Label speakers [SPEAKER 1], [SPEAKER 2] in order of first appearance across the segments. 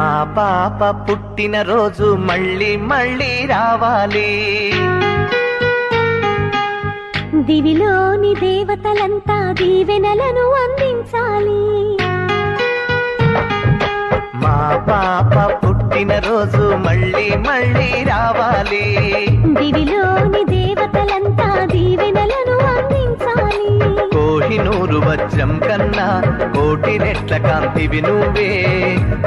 [SPEAKER 1] పాప పుట్టిన రోజు మళ్ళీ మళ్ళీ రావాలి.
[SPEAKER 2] దివిలోని దేవతలంతా దీవెనలను అందించాలి.
[SPEAKER 1] మా పాప పుట్టిన రోజు మళ్ళీ మళ్ళీ రావాలి.
[SPEAKER 2] దివిలోని దేవతలంతా
[SPEAKER 1] వజ్రం కన్నా కోటి రెట్ల కాంతివి నువ్వే.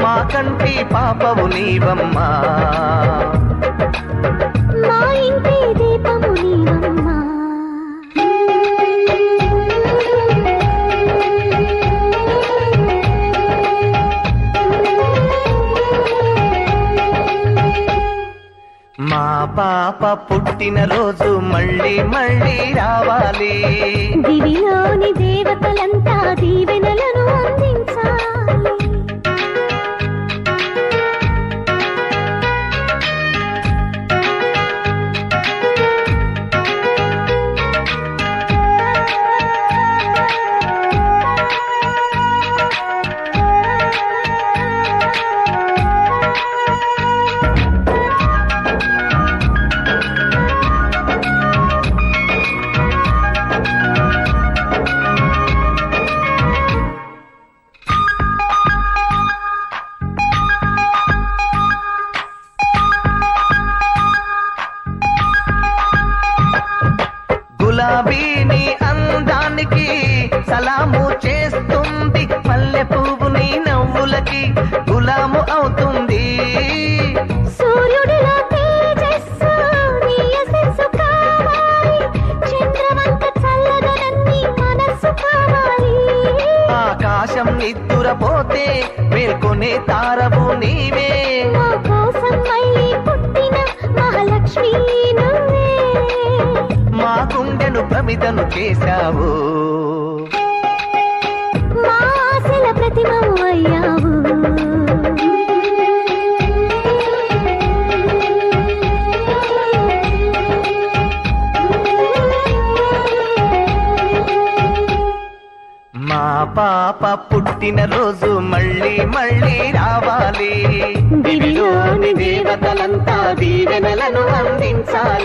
[SPEAKER 1] మా కంటి పాపవు నీవమ్మా.
[SPEAKER 2] మా ఇంటి దీపము నీవమ్మా.
[SPEAKER 1] మా పాప పుట్టిన రోజు మళ్ళీ మళ్ళీ రావాలి.
[SPEAKER 2] దివిలోని
[SPEAKER 1] గులాబీని అందానికి సలాము చేస్తుంది. మల్లె పువ్వు నీ నవ్వులకి గులాము అవుతుంది. ఆకాశం నిద్దురపోతే మేల్కొనే తారవు నీవే.
[SPEAKER 2] కోసం మళ్ళీ పుట్టిన మహాలక్ష్మి
[SPEAKER 1] గుండెను ప్రమిదను చేశావు.
[SPEAKER 2] మా ఆశల ప్రతిమవు అయ్యావు.
[SPEAKER 1] మా పాప పుట్టిన రోజు మళ్ళీ మళ్ళీ రావాలి. దివిలోని దేవతలంతా దీవెనలను అందించాలి.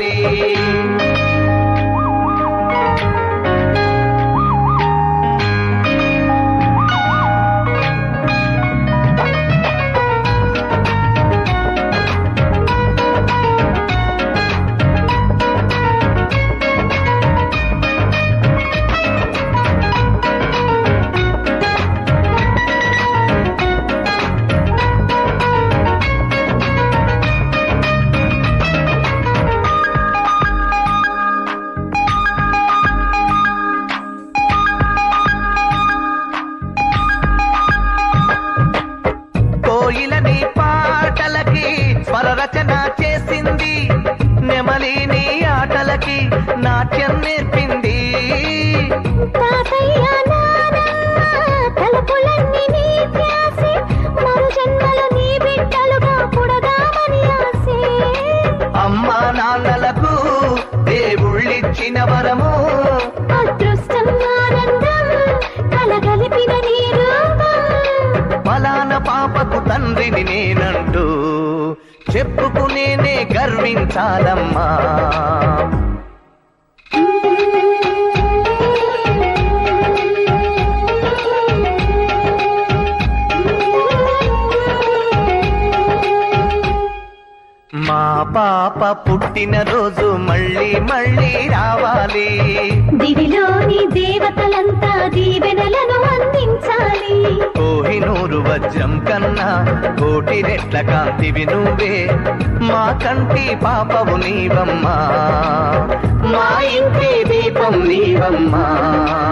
[SPEAKER 2] పుడదామని ఆసే
[SPEAKER 1] అమ్మా నాన్నలకు దేవుళ్ళిచ్చిన వరము.
[SPEAKER 2] అదృష్టం ఆనందం కలగలిపిన
[SPEAKER 1] పాపకు తండ్రిని నేనంటూ చెప్పుకునేనే గర్వించాలమ్మా. పాప పుట్టిన రోజు మళ్ళీ మళ్ళీ రావాలి.
[SPEAKER 2] దివిలోని దేవతలంతా దీవెనలను అందించాలి.
[SPEAKER 1] కోహినూరు వజ్రం కన్నా కోటి రెట్ల కాంతివి నువ్వే మా కంటి పాపవు నీవమ్మా. మా ఇంటి దీపం నీవమ్మా. మ్మ్.